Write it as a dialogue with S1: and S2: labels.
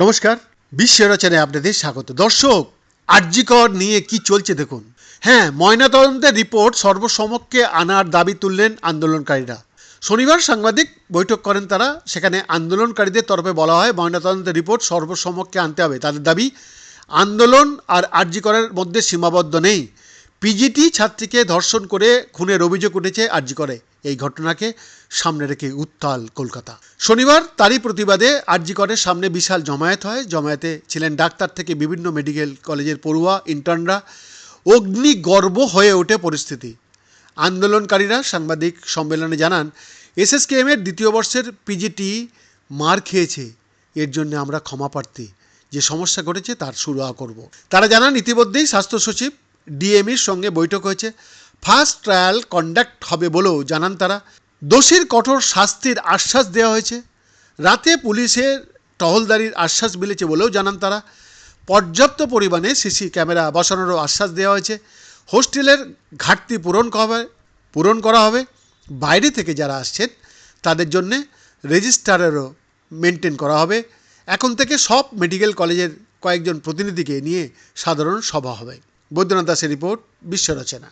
S1: নমস্কার, বিশ্ব রচনায় আপনাদের স্বাগত। দর্শক আর্যিকর নিয়ে কি চলছে দেখুন। হ্যাঁ ময়নাতদন্তের রিপোর্ট সর্বসমক্ষে আনার দাবি তুললেন আন্দোলনকারীরা। শনিবার সাংবাদিক বৈঠক করেন তারা, সেখানে আন্দোলনকারীদের তরফে বলা হয় ময়নাতদন্তের রিপোর্ট সর্বসমক্ষে আনতে হবে। তাদের দাবি, আন্দোলন আর আর্যিকরের মধ্যে সীমাবদ্ধ নেই। পিজিটি ছাত্রীকে ধর্ষণ করে খুনের অভিযোগ উঠেছে আর্যিকরে এই ঘটনাকে সামনে রেখে উত্তাল কলকাতা। শনিবার তারই প্রতিবাদে আর্যিকরের সামনে বিশাল জমায়েত হয়। জমায়েতে ছিলেন ডাক্তার থেকে বিভিন্ন মেডিকেল কলেজের পড়ুয়া, ইন্টার্নরা। অগ্নিগর্ভ হয়ে ওঠে পরিস্থিতি। আন্দোলনকারীরা সাংবাদিক সম্মেলনে জানান, এসএসকেএম এর দ্বিতীয় বর্ষের পিজিটি মার খেয়েছে। এর জন্য আমরা ক্ষমা প্রার্থী। যে সমস্যা ঘটেছে তার সুরাহা করব। তারা জানান, ইতিমধ্যেই স্বাস্থ্য সচিব, ডিএমইর সঙ্গে বৈঠক হয়েছে। ফার্স্ট ট্রায়াল কন্ডাক্ট হবে বলেও জানান তারা। দোষীর কঠোর শাস্তির আশ্বাস দেওয়া হয়েছে। রাতে পুলিশের টহলদারির আশ্বাস মিলেছে বলেও জানান তারা। পর্যাপ্ত পরিমাণে সিসি ক্যামেরা বসানোরও আশ্বাস দেওয়া হয়েছে। হোস্টেলের ঘাটতি পূরণ হবে, পূরণ করা হবে। বাইরে থেকে যারা আসছেন, তাদের জন্যে রেজিস্টারেরও মেনটেন করা হবে। এখন থেকে সব মেডিকেল কলেজের কয়েকজন প্রতিনিধিকে নিয়ে সাধারণ সভা হবে। বৈদ্যনাথ দাসের রিপোর্ট বিশ্ব রচনা